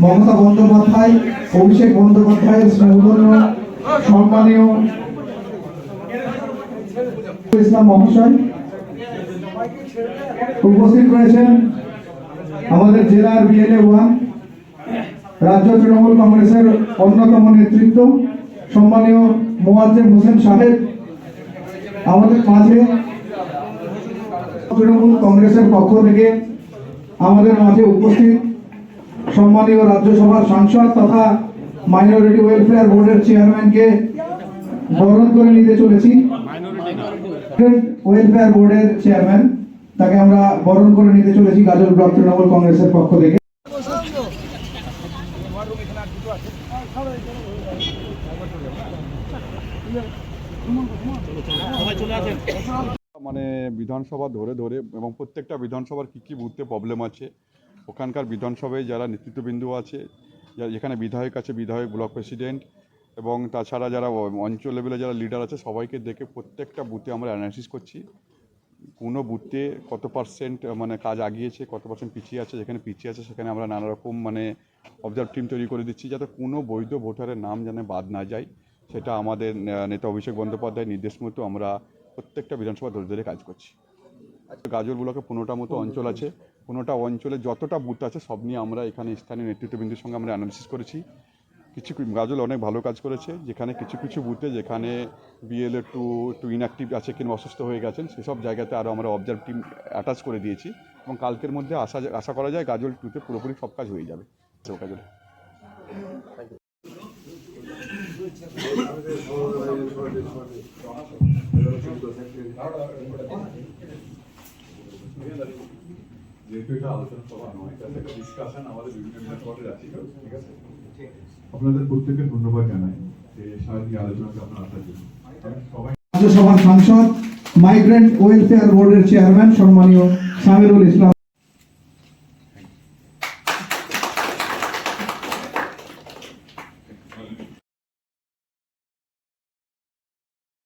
মমতা বন্দ্যোপাধ্যায় অভিষেক বন্দ্যোপাধ্যায়ের সম্মানীয় ইসলাম মহাশয় উপস্থিত রয়েছেন আমাদের জেলার বিএলএ ওয়ান, রাজ্য তৃণমূল কংগ্রেসের অন্যতম নেতৃত্ব, সম্মানীয় মোয়াজ্জেম হোসেন সাহেব, আমাদের মাঝে তৃণমূল কংগ্রেসের পক্ষ থেকে আমাদের মাঝে উপস্থিত সম্মানীয় রাজ্যসভার সাংসদ তথা মাইনরিটি ওয়েলফেয়ার বোর্ডের চেয়ারম্যানকে বরণ করে নিতে চলেছি। ওয়েলফেয়ার বোর্ডের চেয়ারম্যান তাকে আমরা বরণ করে নিতে চলেছি গাজল ব্লক তৃণমূল কংগ্রেসের পক্ষ থেকে। মানে বিধানসভা ধরে ধরে এবং প্রত্যেকটা বিধানসভার কী কী বুথে প্রবলেম আছে ওখানকার বিধানসভায় যারা নেতৃত্ববিন্দু আছে যেখানে বিধায়ক আছে বিধায়ক ব্লক প্রেসিডেন্ট এবং তাছাড়া যারা অঞ্চল লেভেলে যারা লিডার আছে, সবাইকে দেখে প্রত্যেকটা বুথে আমরা অ্যানালিসিস করছি। কোনো বুথে কত পার্সেন্ট মানে কাজ আগিয়েছে, কত পার্সেন্ট পিছিয়ে আছে, যেখানে পিছিয়ে আছে, সেখানে আমরা নানা রকম মানে অবজার্ভ টিম তৈরি করে দিচ্ছি, যাতে কোনো বৈধ ভোটারের নাম যেন বাদ না যায়। সেটা আমাদের নেতা অভিষেক বন্দ্যোপাধ্যায়ের নির্দেশ মতো আমরা প্রত্যেকটা বিধানসভা ধরে ধরে কাজ করছি। গাজল ব্লকে পনেরোটা মতো অঞ্চল আছে। পনেরোটা অঞ্চলে যতটা বুথ আছে, সব নিয়ে আমরা এখানে স্থানীয় নেতৃত্ববৃন্দের সঙ্গে আমরা অ্যানালিসিস করেছি। কিছু গাজল অনেক ভালো কাজ করেছে। যেখানে কিছু কিছু বুথে যেখানে বিএলএ টু একটু ইনঅ্যাক্টিভ আছে কিংবা অসুস্থ হয়ে গেছেন, সেসব জায়গাতে আরও আমরা অবজার্ভ টিম অ্যাটাচ করে দিয়েছি। এবং কালকের মধ্যে আশা আশা করা যায় গাজল টুতে পুরোপুরি সব কাজ হয়ে যাবে। গাজলে। যেহেতু এটা আলোচনা সভা নয়, তাহলে একটা ডিসকাশন আমাদের বিভিন্ন ঠিক আছে? আপনাদের প্রত্যেককে ধন্যবাদ জানাই যে সারাদিন আলোচনাতে আপনারা আসার জন্য। রাজ্যসভার সাংসদ মাইগ্রেন্ট ওয়েলফেয়ার বোর্ডের চেয়ারম্যান সম্মানীয় সামিরুল ইসলাম।